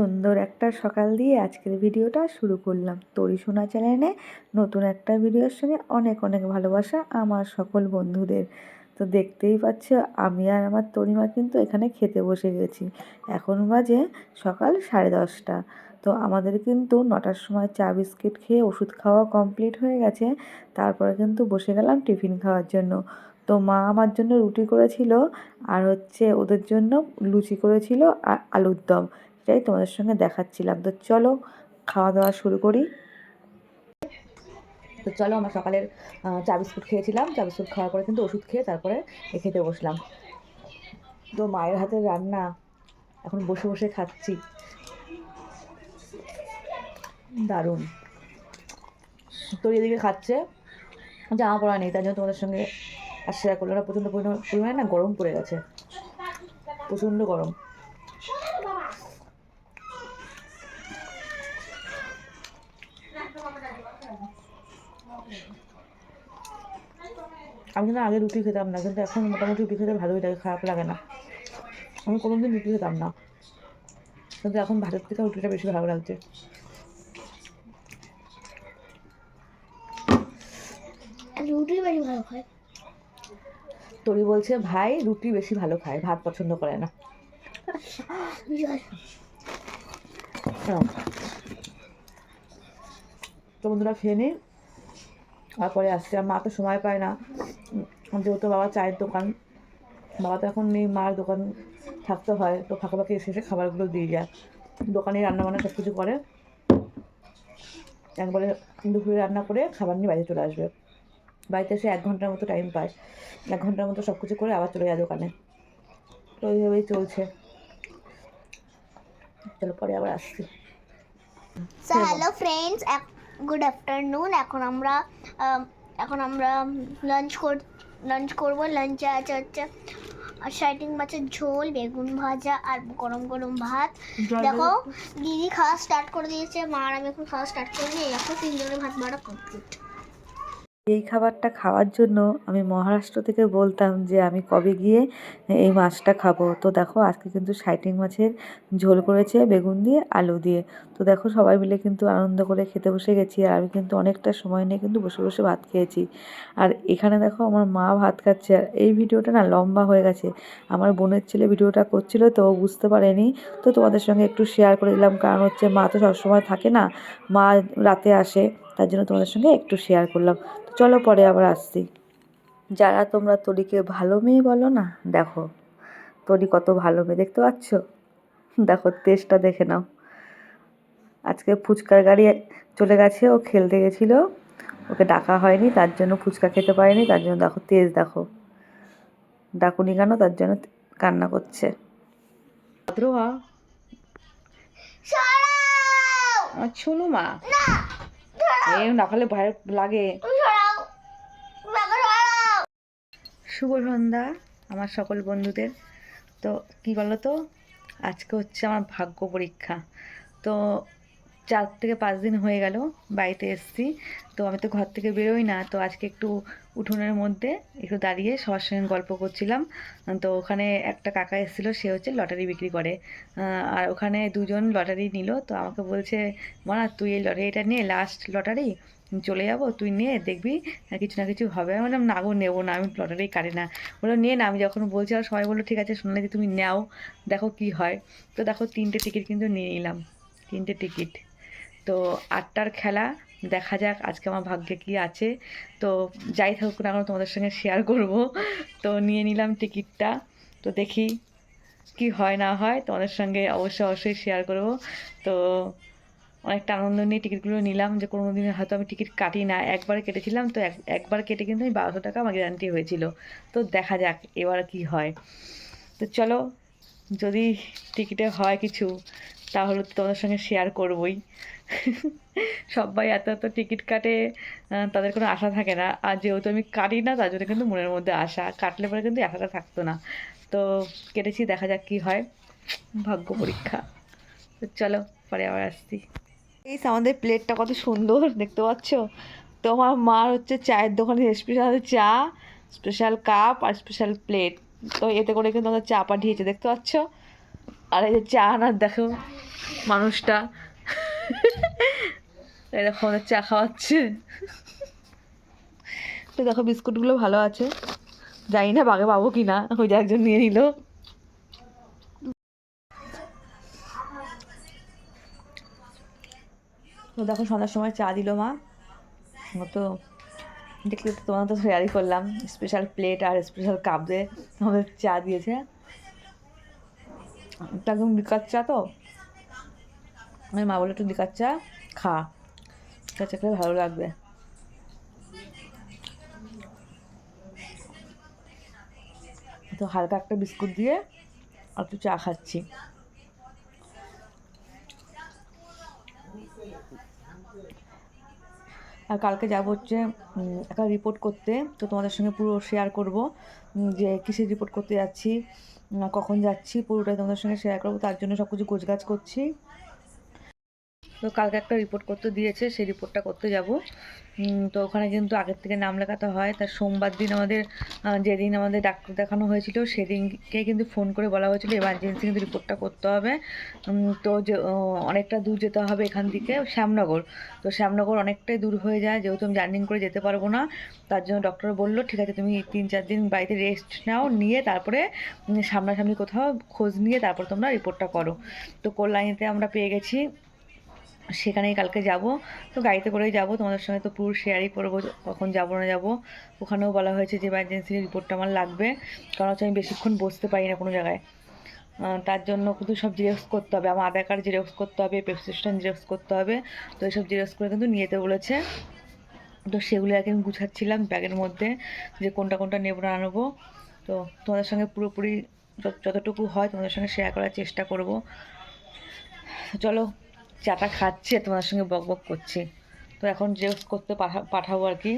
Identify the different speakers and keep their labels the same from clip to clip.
Speaker 1: সুন্দর একটা সকাল দিয়ে আজকের ভিডিওটা শুরু করলাম। তরি সোনা চ্যানেলে নতুন একটা ভিডিওর সঙ্গে অনেক অনেক ভালোবাসা আমার সকল বন্ধুদের। তো দেখতেই পাচ্ছ, আমি আর আমার তরিমা কিন্তু এখানে খেতে বসে গেছি। এখন বাজে সকাল সাড়ে দশটা। তো আমাদের কিন্তু নটার সময় চা, বিস্কিট খেয়ে ওষুধ খাওয়া কমপ্লিট হয়ে গেছে। তারপরে কিন্তু বসে গেলাম টিফিন খাওয়ার জন্য। তো মা আমার জন্য রুটি করেছিল আর হচ্ছে ওদের জন্য লুচি করেছিল আর আলুর দম। সেটাই তোমাদের সঙ্গে দেখাচ্ছিলাম। তো চলো খাওয়া দাওয়া শুরু করি। তো চলো, আমরা সকালের চা বিস্কুট খেয়েছিলাম। চা বিস্কুট খাওয়ার পরে কিন্তু ওষুধ খেয়ে তারপরে খেতে বসলাম। তো মায়ের হাতের রান্না, এখন বসে বসে খাচ্ছি। দারুণ। তোর এদিকে খাচ্ছে। জামা পড়া নেই, তার জন্য তোমাদের সঙ্গে আর শেয়ার করল না প্রচণ্ড পরিমাণে না গরম পড়ে গেছে। প্রচণ্ড গরম। আমি কিন্তু আগে রুটি খেতাম না কিন্তু এখন মোটামুটি রুটি খেতে ভালোই লাগে খারাপ লাগে না। আমি কোনোদিন রুটি খেতাম না। কিন্তু এখন ভাতের থেকে রুটিটা বেশি ভালো লাগছে।
Speaker 2: রুটি বেশি ভালো খায়।
Speaker 1: তরি বলছে ভাই রুটি বেশি ভালো খায় ভাত পছন্দ করে না। তো বন্ধুরা খেয়ে নিই তারপরে আসছে আর মা তো সময় পায় না। যেহেতু বাবা চায়ের দোকান, বাবা তো এখন নেই, মার দোকান থাকতে হয়, তো ফাঁকা ফাঁকি এসে এসে খাবারগুলো দিয়ে যায়। দোকানে রান্না বান্না সব কিছু করে। একবারে দুপুরে রান্না করে খাবার নিয়ে বাড়ি চলে আসবে। বাড়িতে এসে এক ঘণ্টার মতো টাইম পায়। এক ঘণ্টার মতো সব কিছু করে আবার চলে যায় দোকানে। তো এইভাবেই চলছে। চলো পরে আবার আসছি।
Speaker 2: হ্যালো ফ্রেন্ডস গুড আফটারনুন এখন আমরা এখন আমরা লাঞ্চ কর লাঞ্চ করব লাঞ্চে আছে হচ্ছে আর সাইটিং মাছের ঝোল বেগুন ভাজা আর গরম গরম ভাত। দেখো দিদি খাওয়া স্টার্ট করে দিয়েছে মা আর আমি এখন খাওয়া স্টার্ট করে দিই এখন তিনজনের ভাত বাড়া কমপ্লিট
Speaker 1: এই খাবারটা খাওয়ার জন্য আমি মহারাষ্ট্র থেকে বলতাম যে আমি কবে গিয়ে এই মাছটা খাব। তো দেখো, আজকে কিন্তু সাইটিং মাছের ঝোল করেছে বেগুন দিয়ে, আলু দিয়ে। তো দেখো, সবাই মিলে কিন্তু আনন্দ করে খেতে বসে গেছি আর আমি কিন্তু অনেকটা সময় নিয়ে কিন্তু বসে বসে ভাত খেয়েছি। আর এখানে দেখো, আমার মা ভাত খাচ্ছে আর এই ভিডিওটা না লম্বা হয়ে গেছে। আমার বোনের ছেলে ভিডিওটা করছিল, তো বুঝতে পারেনি। তো তোমাদের সঙ্গে একটু শেয়ার করে দিলাম, কারণ হচ্ছে মা তো সবসময় থাকে না, মা রাতে আসে। তার জন্য তোমাদের সঙ্গে একটু শেয়ার করলাম। তো চলো পরে আবার আসছি। যারা তোমরা তরিকে ভালো মেয়ে বলো না দেখো তরি কত ভালো মেয়ে দেখতে পাচ্ছ? দেখো তেজটা দেখে নাও। আজকে ফুচকার গাড়ি চলে গেছে ও খেলতে গেছিল। ওকে ডাকা হয়নি তার জন্য ফুচকা খেতে পারেনি তার জন্য দেখো তেজ দেখো। ডাকুনি কেন? তার জন্য কান্না করছে। আমার ছুনু মা। এ না খালে ভয় লাগে। শুভ সন্ধ্যা আমার সকল বন্ধুদের। তো কি বলো তো আজকে হচ্ছে আমার ভাগ্য পরীক্ষা। তো চার থেকে পাঁচ দিন হয়ে গেল বাড়িতে এসেছি। তো আমি তো ঘর থেকে বেরোই না, তো আজকে একটু উঠোনের মধ্যে একটু দাঁড়িয়ে সবার সঙ্গে গল্প করছিলাম। তো ওখানে একটা কাকা এসেছিল, সে হচ্ছে লটারি বিক্রি করে। আর ওখানে দুজন লটারি নিল, তো আমাকে বলছে, মনা, তুই এই লটারিটা নিয়ে লাস্ট লটারি, চলে যাব, তুই নিয়ে দেখবি কিছু না কিছু হবে। আমি বললাম, না গো, নেব না, আমি লটারি কাটি না। বলল নিয়ে না। আমি যখন বলছি, আর সবাই বলল, ঠিক আছে শুনলে যে তুমি নাও, দেখো কি হয়। তো দেখো, তিনটে টিকিট কিন্তু নিয়ে নিলাম, তিনটে টিকিট তো আটটার খেলা, দেখা যাক আজকে আমার ভাগ্যে কি আছে। তো যাই থাকুক না কেন, তোমাদের সঙ্গে শেয়ার করব। তো নিয়ে নিলাম টিকিটটা তো দেখি কি হয়, না হয়, তোমাদের সঙ্গে অবশ্যই অবশ্যই শেয়ার করব। তো অনেকটা আনন্দ নিয়ে টিকিটগুলো নিলাম যে কোনো দিন হয়তো আমি টিকিট কাটি না। একবার কেটেছিলাম, তো এক, একবার কেটে কিন্তু আমি বারোশো টাকা আমার গ্যারান্টি হয়েছিল। তো দেখা যাক এবার কি হয়। তো চলো, যদি টিকিটে হয় কিছু তাহলে তো তোমাদের সঙ্গে শেয়ার করবই। সবাই এত এত টিকিট কাটে তাদের কোনো আশা থাকে না। আর যেহেতু আমি কাটি না, তার জন্য কিন্তু মনের মধ্যে আশা। কাটলে পরে কিন্তু আশাটা থাকতো না। তো কেটেছি, দেখা যাক কি হয়। ভাগ্য পরীক্ষা। তো চলো, পরে আবার আসছি। এই আমাদের প্লেটটা কত সুন্দর, দেখতে পাচ্ছ? তোমার মার হচ্ছে চায়ের দোকানে স্পেশাল চা স্পেশাল কাপ আর স্পেশাল প্লেট তো এতে করে কিন্তু আমাদের চা পাঠিয়েছে, দেখতে পাচ্ছ? আর এই যে চা আনার, দেখো মানুষটা। আমাদের চা খাওয়াচ্ছে। তো দেখো বিস্কুটগুলো ভালো আছে। জানি না বাগে পাবো কি না ওই যে একজন নিয়ে নিল। তো দেখো সন্ধ্যার সময় চা দিল মা। তো দেখলে তোমার তো শেয়ারই করলাম। স্পেশাল প্লেট আর স্পেশাল কাপ দিয়ে আমাদের চা দিয়েছে। এটা একদম বিকার চা তো? আমি মা বলে একটু লিকার চা খা। লিকার চা খেলে ভালো লাগবে। তো হালকা একটা বিস্কুট দিয়ে আর একটু চা খাচ্ছি। আর কালকে যাব হচ্ছে একটা রিপোর্ট করতে। তো তোমাদের সঙ্গে পুরো শেয়ার করব যে কিসের রিপোর্ট করতে যাচ্ছি কখন যাচ্ছি, পুরোটাই তোমাদের সঙ্গে শেয়ার করব। তার জন্য সব কিছু গোছগাছ করছি। তো কালকে একটা রিপোর্ট করতে দিয়েছে, সেই রিপোর্টটা করতে যাব। তো ওখানে কিন্তু আগের থেকে নাম লেখাতে হয়। তার সোমবার দিন আমাদের যেদিন আমাদের ডাক্তার দেখানো হয়েছিল, সেদিনকে কিন্তু ফোন করে বলা হয়েছিল এমার্জেন্সি কিন্তু রিপোর্টটা করতে হবে। তো যে অনেকটা দূর যেতে হবে এখান থেকে, শ্যামনগর। তো শ্যামনগর অনেকটাই দূর হয়ে যায়, যেহেতু আমি জার্নিং করে যেতে পারব না, তার জন্য ডক্টর বলল, ঠিক আছে, তুমি তিন চার দিন বাড়িতে রেস্ট নাও, নিয়ে তারপরে সামনাসামনি কোথাও খোঁজ নিয়ে তারপর তোমরা রিপোর্টটা করো। তো কল্যাণীতে আমরা পেয়ে গেছি। সেখানেই কালকে যাব। তো গাড়িতে করেই যাব। তোমাদের সঙ্গে তো পুরো শেয়ারই করব কখন যাব না যাব। ওখানেও বলা হয়েছে যে এমার্জেন্সি রিপোর্টটা আমার লাগবে। কারণ হচ্ছে আমি বেশিক্ষণ বসতে পারি না কোনো জায়গায়। তার জন্য কিন্তু সব জেরক্স করতে হবে। আমার আধার কার্ড জেরক্স করতে হবে প্রেসক্রিপশন জেরক্স করতে হবে। তো এইসব জেরক্স করে কিন্তু নিয়ে যেতে বলেছে। তো সেগুলো আগে আমি গুছাচ্ছিলাম ব্যাগের মধ্যে যে কোনটা কোনটা নেব না নেব। তো তোমাদের সঙ্গে পুরোপুরি যতটুকু হয় তোমাদের সঙ্গে শেয়ার করার চেষ্টা করব। চলো চাটা খাচ্ছি আর তোমাদের সঙ্গে বক বক করছি। তো এখন জেরক্স করতে পাঠা, পাঠাবো আর কি।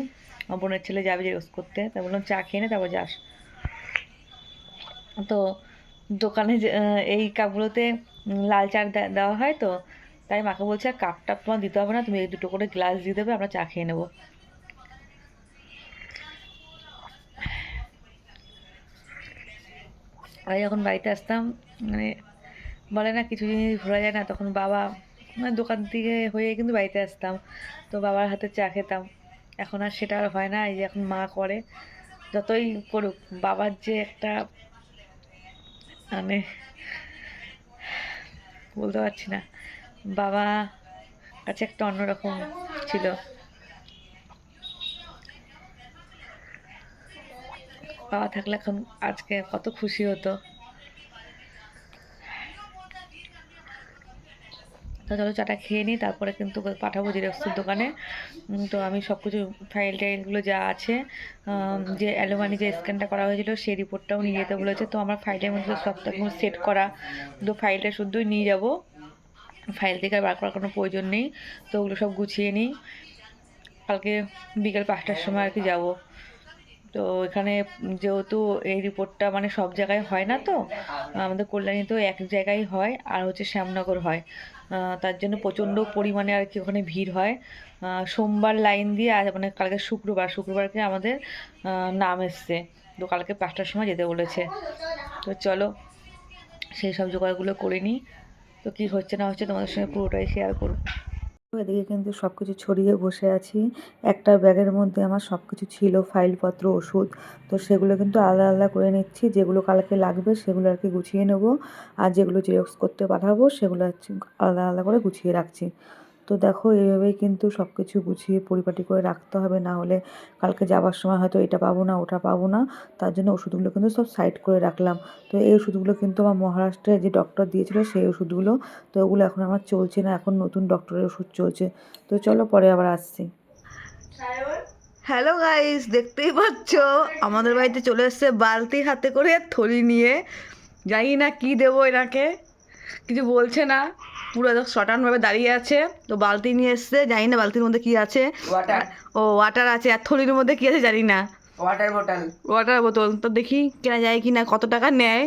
Speaker 1: আমার বোনের ছেলে যাবে জেরক্স করতে। তাই বললাম, চা খেয়ে নে, তারপর যাস। তো দোকানে এই কাপগুলোতে লাল চা দেওয়া হয় তো। তাই মাকে বলছে, আর কাপ টাপ তোমার দিতে হবে না, তুমি এই দুটো করে গ্লাস দিয়ে দেবে, আমরা চা খেয়ে নেব। আগে যখন বাড়িতে আসতাম মানে বলে না, কিছু জিনিস ভোলা যায় না, তখন বাবা মানে দোকান থেকে হয়ে কিন্তু বাড়িতে আসতাম। তো বাবার হাতে চা খেতাম। এখন আর সেটা আর হয় না, এই যে এখন মা করে। যতই করুক, বাবার যে একটা মানে বলতে পারছি না। বাবা কাছে একটা অন্যরকম ছিল। বাবা থাকলে এখন আজকে কত খুশি হতো। তো চলো চাটা খেয়ে নিই, তারপরে কিন্তু পাঠাবো জেরক্সের দোকানে। তো আমি সব কিছু ফাইল টাইলগুলো যা আছে যে অ্যালোমানি যে স্ক্যানটা করা হয়েছিল সেই রিপোর্টটাও নিয়ে যেতে বলেছে। তো আমার ফাইলের মধ্যে সব সেট করা। তো ফাইলটা শুদ্ধই নিয়ে যাব। ফাইল থেকে আর বার করার কোনো প্রয়োজন নেই। তো ওগুলো সব গুছিয়ে নিই। কালকে বিকেল পাঁচটার সময় আর কি যাব। তো এখানে যেহেতু এই রিপোর্টটা মানে সব জায়গায় হয় না তো, আমাদের কল্যাণী তো এক জায়গায় হয়, আর হচ্ছে শ্যামনগর হয়। তার জন্য প্রচণ্ড পরিমাণে আর কি ওখানে ভিড় হয়। সোমবার লাইন দিয়ে আর মানে কালকে শুক্রবার, শুক্রবারকে আমাদের নাম এসছে। তো কালকে পাঁচটার সময় যেতে বলেছে। তো চলো, সেই সব জোগাড়গুলো করে নিই। তো কী হচ্ছে না হচ্ছে তোমাদের সঙ্গে পুরোটাই শেয়ার করব। এদিকে কিন্তু সব কিছু ছড়িয়ে বসে আছি। একটা ব্যাগের মধ্যে আমার সব কিছু ছিল, ফাইলপত্র, ওষুধ। তো সেগুলো কিন্তু আলাদা আলাদা করে নিচ্ছি। যেগুলো কালকে লাগবে সেগুলো আর কি গুছিয়ে নেব। আর যেগুলো জেরক্স করতে পাঠাবো সেগুলো আলাদা আলাদা করে গুছিয়ে রাখছি। তো দেখো এইভাবেই কিন্তু সব কিছু গুছিয়ে পরিপাটি করে রাখতে হবে। না হলে কালকে যাবার সময় হয়তো এটা পাবো না, ওটা পাবো না। তার জন্য ওষুধগুলো কিন্তু সব সাইড করে রাখলাম। তো এই ওষুধগুলো কিন্তু আমার মহারাষ্ট্রে যে ডক্টর দিয়েছিল সেই ওষুধগুলো, তো ওগুলো এখন আমার চলছে না, এখন নতুন ডক্টরের ওষুধ চলছে। তো চলো পরে আবার আসছি। হ্যালো গাইস দেখতেই পাচ্ছ? আমাদের বাড়িতে চলে এসছে বালতি হাতে করে থলি নিয়ে। জানি না কি দেবো এনাকে, কিছু বলছে না। পুরো একদম শটানভাবে দাঁড়িয়ে আছে। তো বালতি নিয়ে এসছে জানি না বালতির মধ্যে কি আছে। ও ওয়াটার আছে আর থলির মধ্যে কি আছে জানি না।
Speaker 3: ওয়াটার বোতল
Speaker 1: ওয়াটার বোতল তো দেখি কেনা যায় কি না কত টাকা নেয়।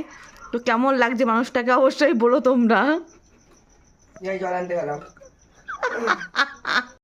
Speaker 1: তো কেমন লাগছে মানুষটাকে অবশ্যই বলো তোমরা।
Speaker 3: জল আনতে গেলাম।